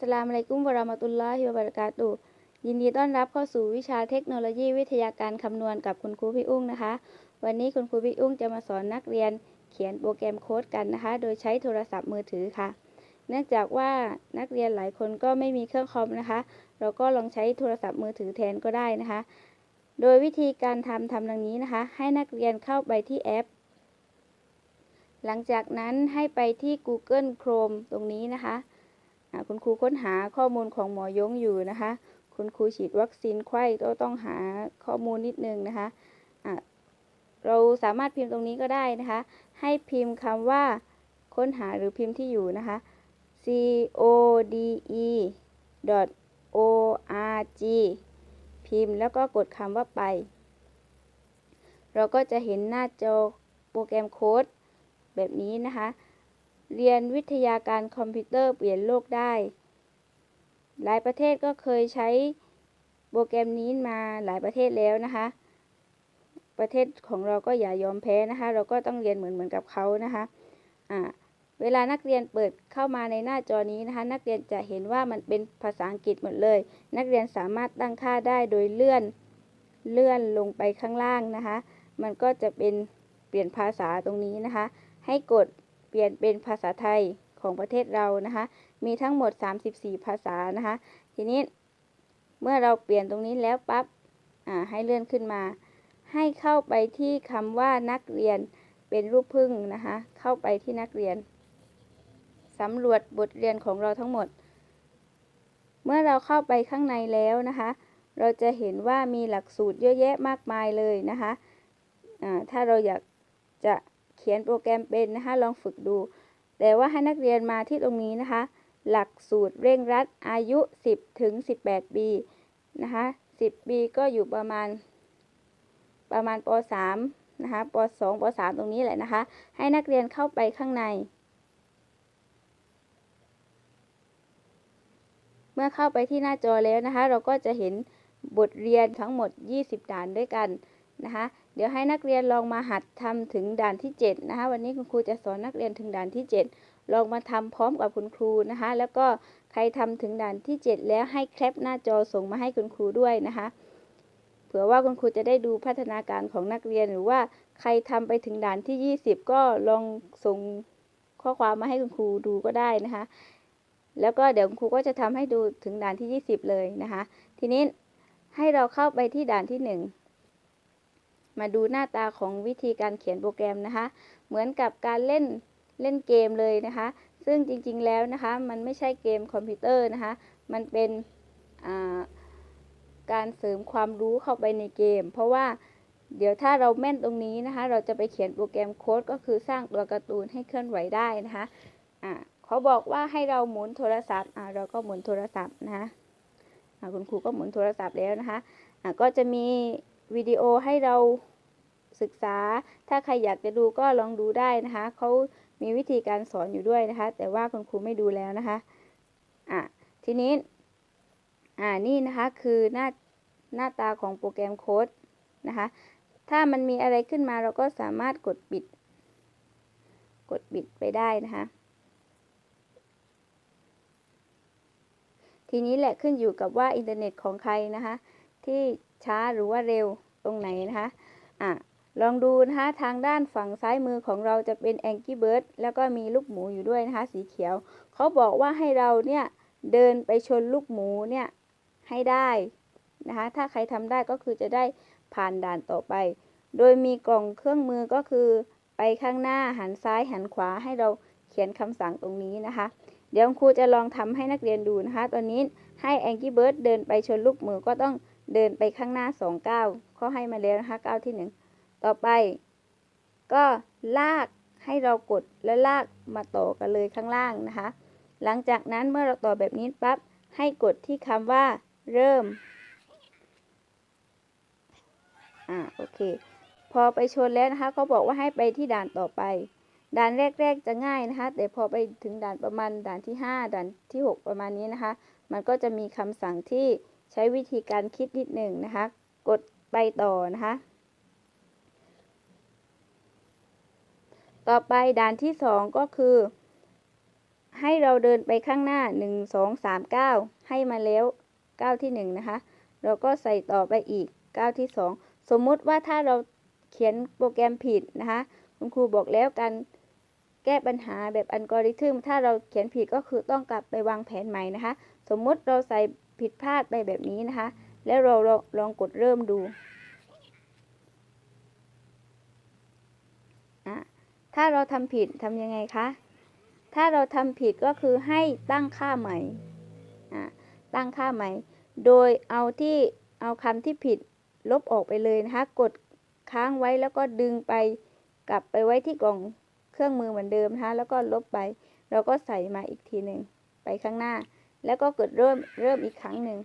สลามอะลัยกุมวะรามตุลลอฮิวะบะรากาตุยินดีต้อนรับเข้าสู่วิชาเทคโนโลยีวิทยาการคำนวณกับคุณครูพี่อุ้งนะคะ วันนี้คุณครูพี่อุ้งจะมาสอนนักเรียนเขียนโปรแกรมโค้ดกันนะคะ โดยใช้โทรศัพท์มือถือค่ะ เนื่องจากว่านักเรียนหลายคนก็ไม่มีเครื่องคอมนะคะ เราก็ลองใช้โทรศัพท์มือถือแทนก็ได้นะคะ โดยวิธีการทำทำดังนี้นะคะ ให้นักเรียนเข้าไปที่แอป หลังจากนั้นให้ไปที่ Google Chrome ตรงนี้นะคะ คุณครูค้นหาข้อมูลของหมอยงอยู่นะคะ คุณครูฉีดวัคซีนไข้ก็ต้องหาข้อมูลนิดนึงนะคะอ่าเราสามารถพิมพ์ตรงนี้ก็ได้นะคะ ให้พิมพ์คำว่าค้นหาหรือพิมพ์ที่อยู่นะคะ c o d e o r g พิมพ์แล้วก็กดคำว่าไป เราก็จะเห็นหน้าจอโปรแกรมโค้ดแบบนี้นะคะ เรียนวิทยาการคอมพิวเตอร์เปลี่ยนโลกได้ หลายประเทศก็เคยใช้โปรแกรมนี้มาหลายประเทศแล้วนะคะ ประเทศของเราก็อย่ายอมแพ้นะคะ เราก็ต้องเรียนเหมือนเหมือนกับเขานะคะอ่าเวลานักเรียนเปิดเข้ามาในหน้าจอนี้นะคะ นักเรียนจะเห็นว่ามันเป็นภาษาอังกฤษหมดเลย นักเรียนสามารถตั้งค่าได้โดยเลื่อนเลื่อนลงไปข้างล่างนะคะ มันก็จะเป็นเปลี่ยนภาษาตรงนี้นะคะ ให้กด เปลี่ยนเป็นภาษาไทยของประเทศเรานะคะ มีทั้งหมด 34 ภาษานะคะ ทีนี้เมื่อเราเปลี่ยนตรงนี้แล้วปั๊บให้เลื่อนขึ้นมา ให้เข้าไปที่คำว่านักเรียนเป็นรูปพึ่งนะคะ เข้าไปที่นักเรียนสำรวจบทเรียนของเราทั้งหมด เมื่อเราเข้าไปข้างในแล้วนะคะ เราจะเห็นว่ามีหลักสูตรเยอะแยะมากมายเลยนะคะอ่าถ้าเราอยากจะ เขียนโปรแกรมเป็นนะคะลองฝึกดู แต่ว่าให้นักเรียนมาที่ตรงนี้นะคะ หลักสูตรเร่งรัดอายุ 10 ถึง 18 ปีนะคะ 10 ปีก็อยู่ประมาณ ประมาณป .3 นะคะป .2 ป .3 ตรงนี้แหละนะคะ ให้นักเรียนเข้าไปข้างใน เมื่อเข้าไปที่หน้าจอแล้วนะคะ เราก็จะเห็นบทเรียนทั้งหมด 20 ด่านด้วยกัน นะคะ เดี๋ยวให้นักเรียนลองมาหัดทำถึงด่านที่7นะคะ วันนี้คุณครูจะสอนนักเรียนถึงด่านที่ 7 ลองมาทำพร้อมกับคุณครูนะคะ แล้วก็ใครทำถึงด่านที่ 7 แล้วให้แคปหน้าจอส่งมาให้คุณครูด้วยนะคะ เผื่อว่าคุณครูจะได้ดูพัฒนาการของนักเรียนหรือว่าใครทำไปถึงด่านที่ 20 ก็ลองส่งข้อความมาให้คุณครูดูก็ได้นะคะ แล้วก็เดี๋ยวคุณครูก็จะทำให้ดูถึงด่านที่ 20 เลยนะคะ ทีนี้ให้เราเข้าไปที่ด่านที่ 1 มาดูหน้าตาของวิธีการเขียนโปรแกรมนะคะ เหมือนกับการเล่นเล่นเกมเลยนะคะ ซึ่งจริงๆแล้วนะคะ มันไม่ใช่เกมคอมพิวเตอร์นะคะ มันเป็นการเสริมความรู้เข้าไปในเกม เพราะว่าเดี๋ยวถ้าเราแม่นตรงนี้นะคะ เราจะไปเขียนโปรแกรมโค้ดก็คือสร้างตัวการ์ตูนให้เคลื่อนไหวได้นะคะอ่าเขาบอกว่าให้เราหมุนโทรศัพท์อ่าเราก็หมุนโทรศัพท์นะคะคุณครูก็หมุนโทรศัพท์แล้วนะคะอ่าก็จะมีวิดีโอให้เรา ศึกษา ถ้าใครอยากจะดูก็ลองดูได้นะคะเขามีวิธีการสอนอยู่ด้วยนะคะ แต่ว่าคุณครูไม่ดูแล้วนะคะอะทีนี้อ่านี่นะคะคือหน้าหน้าตาของโปรแกรมโค้ดนะคะ ถ้ามันมีอะไรขึ้นมาเราก็สามารถกดปิด กดปิดไปได้นะคะทีนี้แหละขึ้นอยู่กับว่าอินเทอร์เน็ตของใครนะคะ ที่ช้าหรือว่าเร็วตรงไหนนะคะอะ ลองดูนะคะทางด้านฝั่งซ้ายมือของเราจะเป็น Angry Bird แล้วก็มีลูกหมูอยู่ด้วยนะคะสีเขียว เขาบอกว่าให้เราเนี่ยเดินไปชนลูกหมูเนี่ยให้ได้นะคะถ้าใครทำได้ก็คือจะได้ผ่านด่านต่อไป โดยมีกล่องเครื่องมือก็คือไปข้างหน้าหันซ้ายหันขวาให้เราเขียนคำสั่งตรงนี้นะคะ เดี๋ยวครูจะลองทำให้นักเรียนดูนะคะ ตอนนี้ให้ Angry Bird เดินไปชนลูกหมูก็ต้องเดินไปข้างหน้า2ก้าวเขาให้มาแล้วนะคะก้าวที่1 ต่อไป ก็ลากให้เรากดแล้วลากมาต่อกันเลยข้างล่างนะคะ หลังจากนั้นเมื่อเราต่อแบบนี้ปั๊บให้กดที่คำว่า เริ่ม อ่าโอเค พอไปชนแล้วนะคะเขาบอกว่าให้ไปที่ด่านต่อไป ด่านแรก ๆ จะง่ายนะคะ แต่พอไปถึงด่านประมาณด่านที่ 5 ด่านที่ 6 ประมาณนี้นะคะ มันก็จะมีคำสั่งที่ใช้วิธีการคิดนิดหนึ่งนะคะ กดไปต่อนะคะ ต่อไปด่านที่ 2 ก็คือ ให้เราเดินไปข้างหน้า 1 2 3 9 ให้มาแล้วก้าวที่ 1 นะคะ เราก็ใส่ต่อไปอีกก้าวที่ 2 สมมุติว่าถ้าเราเขียนโปรแกรมผิดนะคะ คุณครูบอกแล้วการแก้ปัญหาแบบอัลกอริทึมถ้าเราเขียนผิดก็คือต้องกลับไปวางแผนใหม่นะคะ สมมุติเราใส่ผิดพลาดไปแบบนี้นะคะ แล้วเราลองลองกดเริ่มดูอะ ถ้าเราทำผิดทำยังไงคะ ถ้าเราทำผิดก็คือให้ตั้งค่าใหม่ ตั้งค่าใหม่ โดยเอาที่เอาคำที่ผิดลบออกไปเลยนะคะ กดค้างไว้แล้วก็ดึงไปกลับไปไว้ที่กล่องเครื่องมือเหมือนเดิมนะคะ แล้วก็ลบไป เราก็ใส่มาอีกทีหนึ่งไปข้างหน้า แล้วก็กดเริ่มเริ่มอีกครั้งหนึ่ง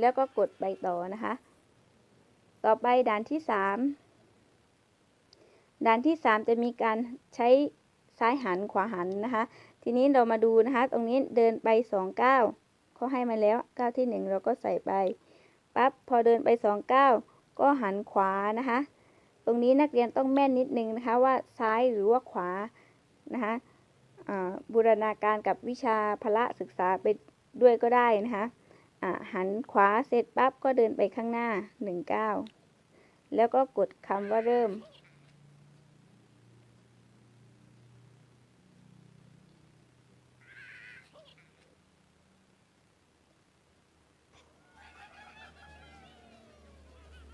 แล้วก็กดไปต่อนะคะ ต่อไปด่านที่ 3 ด่านที่ 3 จะมีการใช้ซ้ายหันขวาหันนะคะ ทีนี้เรามาดูนะคะ ตรงนี้เดินไป2ก้าวเขาให้มาแล้วก้าวที่ 1 เราก็ใส่ไปปั๊บพอเดินไป2ก้าวก็หันขวานะคะ ตรงนี้นักเรียนต้องแม่นนิดนึงนะคะว่าซ้ายหรือว่าขวานะคะบูรณาการกับวิชาพละศึกษาไปด้วยก็ได้นะคะ หันขวาเสร็จปั๊บก็เดินไปข้างหน้า1ก้าแล้วก็กดคำว่าเริ่ม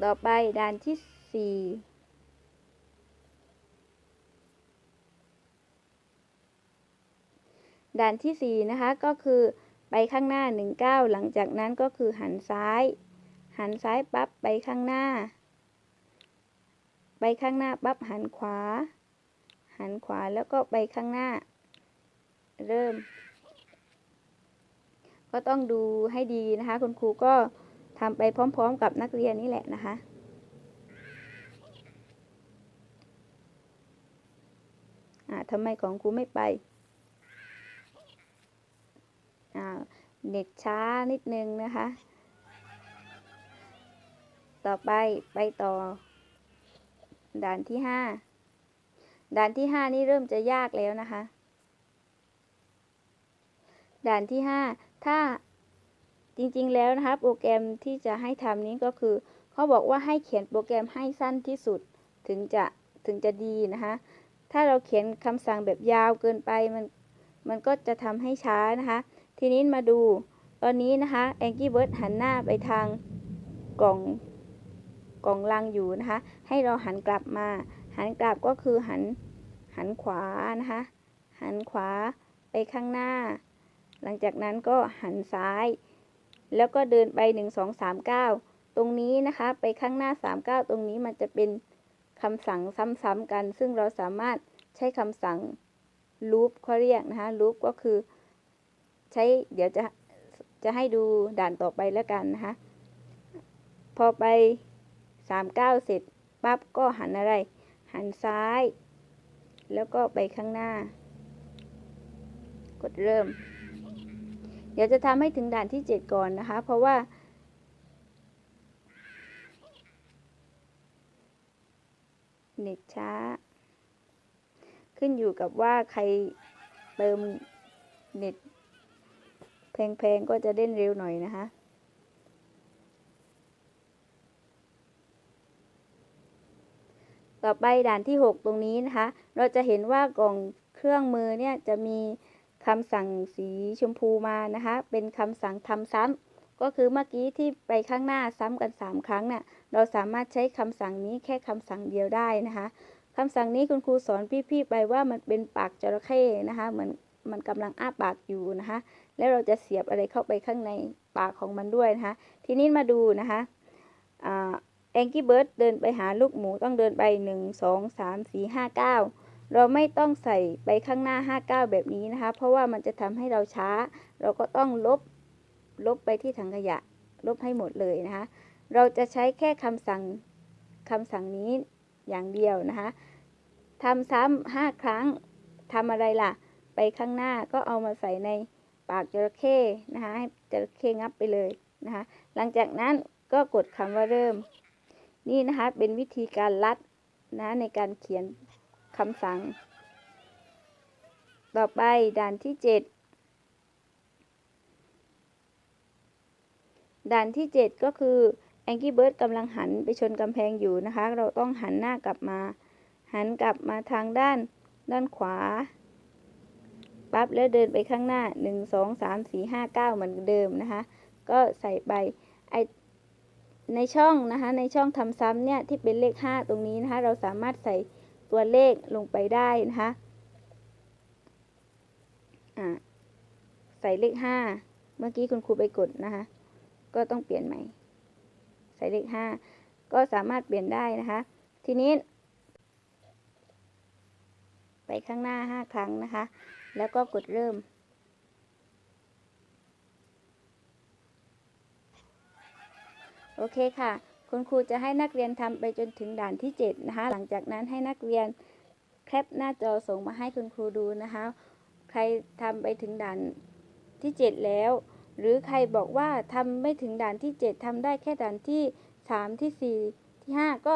ต่อไปด่านที่4ด่านที่4นะคะก็คือ ไปข้างหน้า1ก้าวหลังจากนั้นก็คือหันซ้าย หันซ้ายปั๊บไปข้างหน้า ไปข้างหน้าปั๊บหันขวา หันขวาแล้วก็ไปข้างหน้า เริ่ม ก็ต้องดูให้ดีนะคะ คุณครูก็ทำไปพร้อม ๆ กับนักเรียนนี่แหละนะคะอ่าทำไมของครูไม่ไป อ่าเน็ตช้านิดนึงนะคะ ต่อไปไปต่อ ด่านที่ห้าด่านที่ห้านี่เริ่มจะยากแล้วนะคะ ด่านที่ห้าถ้าจริงๆแล้วนะคะ โปรแกรมที่จะให้ทำนี้ก็คือ เขาบอกว่าให้เขียนโปรแกรมให้สั้นที่สุดถึงจะถึงจะดีนะคะ ถ้าเราเขียนคำสั่งแบบยาวเกินไปมันมันก็จะทำให้ช้านะคะ ทีนี้มาดูตอนนี้นะคะ Angry Bird หันหน้าไปทางกล่องกล่องลังอยู่นะคะ ให้เราหันกลับมา หันกลับก็คือหันหันขวานะคะ หันขวาไปข้างหน้า หลังจากนั้นก็หันซ้าย แล้วก็เดินไป 1 2 3 9 ตรงนี้นะคะ ไปข้างหน้า 3 9 ตรงนี้มันจะเป็นคำสั่งซ้ำๆกัน ซึ่งเราสามารถใช้คำสั่ง loop เขาเรียกนะคะ loop ก็คือ ใช้เดี๋ยวจะจะให้ดูด่านต่อไปแล้วกันนะคะพอไป 3 9 เสร็จปั๊บก็หันอะไร หันซ้าย แล้วก็ไปข้างหน้า กดเริ่ม เดี๋ยวจะทำให้ถึงด่านที่ 7 ก่อนนะคะ เพราะว่า เน็ตช้า ขึ้นอยู่กับว่าใครเติมเน็ต พงๆก็จะเล่นเร็วหน่อยนะคะต่อไปด่านที่ 6 ตรงนี้นะคะ เราจะเห็นว่ากล่องเครื่องมือเนี่ยจะมีคำสั่งสีชมพูมานะคะ เป็นคำสั่งทำซ้ำ ก็คือเมื่อกี้ที่ไปข้างหน้าซ้ำกัน 3 ครั้งเนี่ยเราสามารถใช้คำสั่งนี้แค่คำสั่งเดียวได้นะคะคำสั่งนี้คุณครูสอนพี่ๆไปว่ามันเป็นปากจระเข้นะคะ เหมือนมันกำลังอ้าปากอยู่นะคะ แล้วเราจะเสียบอะไรเข้าไปข้างในปากของมันด้วยนะคะ ทีนี้มาดูนะคะแองกี้เบิร์ดเดินไปหาลูกหมูต้องเดินไป 1 2 3 4 5 9 เราไม่ต้องใส่ไปข้างหน้า 59 แบบนี้นะคะ เพราะว่ามันจะทำให้เราช้า เราก็ต้องลบลบไปที่ถังขยะ ลบให้หมดเลยนะคะ เราจะใช้แค่คำสั่งคำสั่งนี้อย่างเดียวนะคะทำซ้ำห้าครั้งทำอะไรล่ะ ไปข้างหน้าก็เอามาใส่ใน ปากจระเข้นะคะให้จระเข้งับไปเลยนะคะหลังจากนั้นก็กดคำว่าเริ่ม นี่นะคะเป็นวิธีการลัดนะในการเขียนคำสั่ง ต่อไปด่านที่ 7 ด่านที่ 7 ก็คือ Angry Bird กำลังหันไปชนกำแพงอยู่นะคะ เราต้องหันหน้ากลับมา หันกลับมาทางด้านด้านขวา ปั๊บแล้วเดินไปข้างหน้า 1 2 3 4 5 9 เหมือนเดิมนะคะ ก็ใส่ไปไอในช่องนะคะในช่องทำซ้ำเนี่ยที่เป็นเลข 5 ตรงนี้นะคะเราสามารถใส่ตัวเลขลงไปได้นะคะใส่เลข 5 เมื่อกี้คุณครูไปกดนะคะก็ต้องเปลี่ยนใหม่ ใส่เลข 5 ก็สามารถเปลี่ยนได้นะคะ ทีนี้ ไปข้างหน้า 5 ครั้งนะคะ แล้วก็กดเริ่ม โอเคค่ะ คุณครูจะให้นักเรียนทำไปจนถึงด่านที่ 7 นะคะ หลังจากนั้นให้นักเรียนแคปหน้าจอส่งมาให้คุณครูดูนะคะ ใครทำไปถึงด่านที่ 7 แล้ว หรือใครบอกว่าทำไม่ถึงด่านที่ 7ทำได้แค่ด่านที่ 3 ที่ 4 ที่ 5 ก็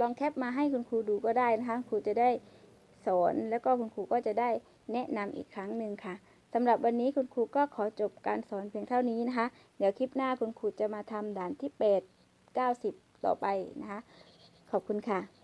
ลองแคปมาให้คุณครูดูก็ได้นะคะ ครูจะได้ สอน แล้วก็คุณครูก็จะได้แนะนำอีกครั้งหนึ่งค่ะสำหรับวันนี้คุณครูก็ขอจบการสอนเพียงเท่านี้นะคะ เดี๋ยวคลิปหน้าคุณครูจะมาทำด่านที่ 8 90 ต่อไปนะคะ ขอบคุณค่ะ